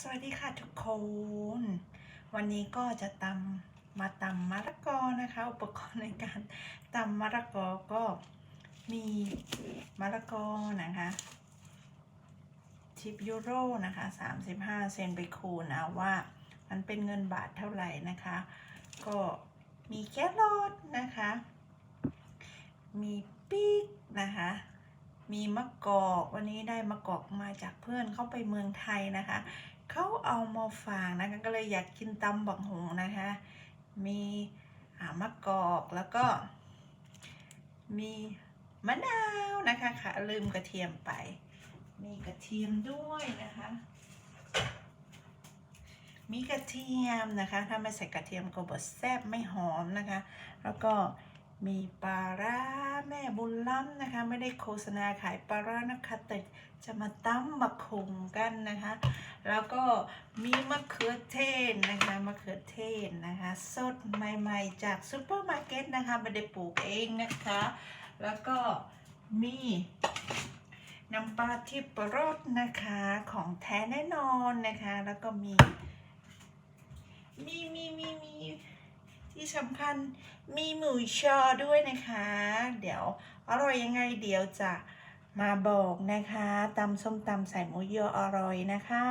สวัสดีค่ะทุกคน วันนี้ก็จะตำมาตำมะละกอนะคะ อุปกรณ์ในการตำมะละกอก็มีมะละกอนะคะทิปยูโรนะคะ35 เซนไปคูณเอาว่า มันเป็นเงินบาทเท่าไหร่นะคะ ก็มีแครอทนะคะ มีปีกนะคะ มีมะกอก วันนี้ได้มะกอกมาจากเพื่อนเขาไปเมืองไทยนะคะ เขาเอามาฝากนะคะก็เลยอยากกินตำบักหงนะคะ มีมะกอกแล้วก็ มีมะนาวนะคะค่ะลืมกระเทียมไป มีกระเทียมด้วยนะคะ มีกระเทียมนะคะ ถ้าไม่ใส่กระเทียมก็บดแซ่บไม่หอมนะคะ แล้วก็มีปลาร้า บุญล้ำนะคะ ไม่ได้โฆษณาขายปลาร้านะคะแต่จะมาตั้มมาคงกันนะคะ แล้วก็มีมะเขือเทศนะคะมะเขือเทศนะคะ สดใหม่ๆ จากซูเปอร์มาร์เก็ตนะคะไม่ได้ปลูกเองนะคะ แล้วก็มีน้ำปลาที่ปรสนะคะของแท้แน่นอนนะคะ แล้วก็มีมีมีมีมี ที่สำคัญมีหมูชอด้วยนะคะ เดี๋ยวอร่อยยังไงเดี๋ยวจะมาบอกนะคะตำส้มตำใส่หมูยออร่อยนะคะ